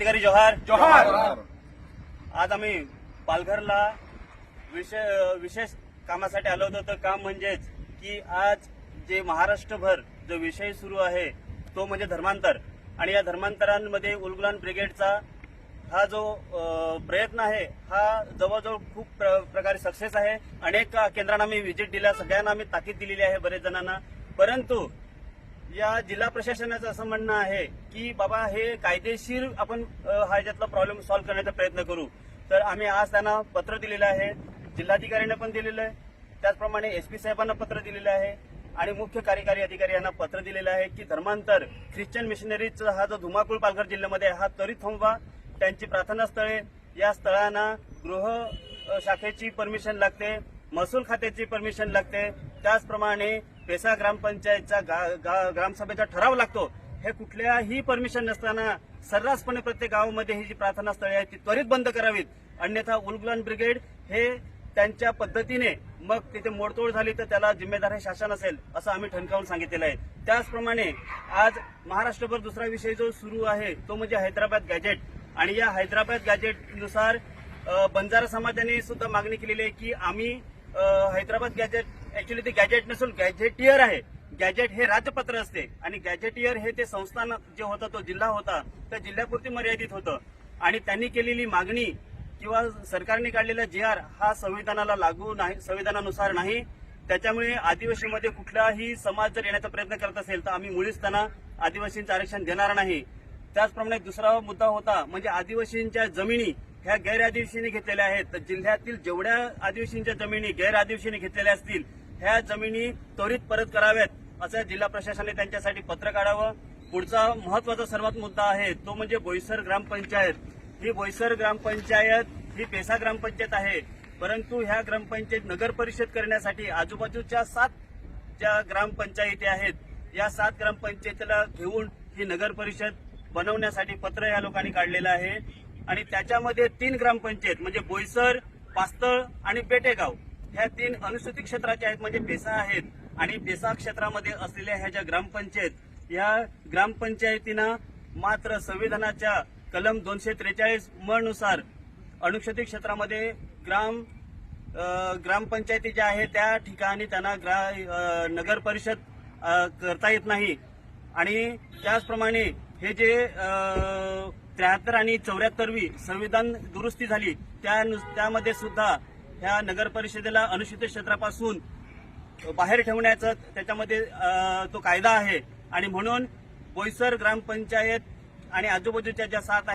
अधिकारी जोहार। जोहार! आज आम्ही पालघरला विशे विशेष कामासाठी आलो होतो. तर काम म्हणजेच की आज जे महाराष्ट्रभर जो विषय सुरू आहे तो म्हणजे धर्मांतर. आणि या धर्मांतरांमध्ये उलगुलान ब्रिगेडचा हा जो प्रयत्न आहे हा जवळजवळ खूप प्र- प्रकारे सक्सेस आहे. अनेक केंद्रांना मी व्हिजिट दिल्या सगळ्यांना आम्ही ताकीद दिलेली आहे बरेच जणांना. परंतु या जिल्हा प्रशासनाचं असं म्हणणं आहे की बाबा हे कायदेशीर आपण हा याच्यातला प्रॉब्लेम सॉल्व्ह करण्याचा प्रयत्न करू. तर आम्ही आज त्यांना पत्र दिलेलं आहे जिल्हाधिकाऱ्यांना पण दिलेलं आहे त्याचप्रमाणे एसपी साहेबांना पत्र दिलेलं आहे आणि मुख्य कार्यकारी अधिकारी यांना पत्र दिलेलं आहे की धर्मांतर ख्रिश्चन मिशनरीचा हा जो धुमाकूळ पालघर जिल्ह्यामध्ये हा त्वरित थांबवा. त्यांची प्रार्थना स्थळे या स्थळांना गृह शाखेची परमिशन लागते. महसूल खात्याची परमिशन लागते. त्याचप्रमाणे पेसा ग्रामपंचायतचा गा- गा- ग्रामसभेचा ठराव लागतो. हे कुठल्याही परमिशन नसताना सर्रासपणे प्रत्येक गावामध्ये ही जी प्रार्थना स्थळे आहेत ती त्वरित बंद करावीत. अन्यथा उलगुलन ब्रिगेड हे त्यांच्या पद्धतीने मग तिथे मोडतोड झाली तर त्याला जिम्मेदार हे शासन असेल असं आम्ही ठणकावून सांगितलेलं आहे. त्याचप्रमाणे आज महाराष्ट्रभर दुसरा विषय जो सुरू आहे तो म्हणजे हैदराबाद गॅजेट आणि या हैदराबाद गॅजेटनुसार बंजारा समाजाने सुद्धा मागणी केलेली आहे की आम्ही हैदराबाद गॅजेट ऍक्च्युली ते गॅजेट नसून गॅजेटियर आहे. गॅजेट हे राजपत्र असते. आणि गॅजेटियर हे ते संस्थान जे होतं तो जिल्हा होता त्या जिल्ह्यापुरती मर्यादित होतं. आणि त्यांनी केलेली मागणी किंवा सरकारने काढलेला जी आर हा संविधानाला लागू नाही संविधानानुसार नाही. त्याच्यामुळे आदिवासीमध्ये कुठलाही समाज जर येण्याचा प्रयत्न करत असेल तर आम्ही मुळीच त्यांना आदिवासींचं आरक्षण देणार नाही. त्याचप्रमाणे दुसरा मुद्दा होता म्हणजे आदिवासींच्या जमिनी ह्या गैर आदिवासींनी घेतलेल्या आहेत. तर जिल्ह्यातील जेवढ्या आदिवासींच्या जमिनी गैर आदिवासींनी घेतलेल्या असतील ह्या जमिनी त्वरित परत कराव्यात असं जिल्हा प्रशासनाने त्यांच्यासाठी पत्र काढावं. पुढचा महत्त्वाचा सर्वात मुद्दा आहे तो म्हणजे बोईसर ग्रामपंचायत. ही बोईसर ग्रामपंचायत ही पेसा ग्रामपंचायत आहे. परंतु ह्या ग्रामपंचायत नगर परिषद करण्यासाठी आजूबाजूच्या सात ज्या ग्रामपंचायती आहेत या सात ग्रामपंचायतीला घेऊन ही नगर परिषद बनवण्यासाठी पत्र या लोकांनी काढलेलं आहे. आणि त्याच्यामध्ये तीन ग्रामपंचायत म्हणजे बोईसर पास्तळ आणि पेटेगाव ह्या तीन अनुसूचित क्षेत्राच्या आहेत. म्हणजे बेसा आहेत आणि बेसा क्षेत्रामध्ये असलेल्या ह्या ज्या ग्रामपंचायत या ग्रामपंचायतींना मात्र संविधानाच्या कलम दोनशे त्रेचाळीस मनुसार अनुसूचित क्षेत्रामध्ये ग्राम ग्रामपंचायती ज्या आहेत त्या ठिकाणी त्यांना ग्रा नगर परिषद करता येत नाही. आणि त्याचप्रमाणे हे जे त्र्याहत्तर आणि चौऱ्याहत्तरवी संविधान दुरुस्ती झाली. त्या त्यामध्ये सुद्धा ह्या नगर परिषदेला अनुसूचित क्षेत्रापासून बाहेर ठेवण्याचं त्याच्यामध्ये तो कायदा आहे. आणि म्हणून बोईसर ग्रामपंचायत आणि आजूबाजूच्या ज्या सात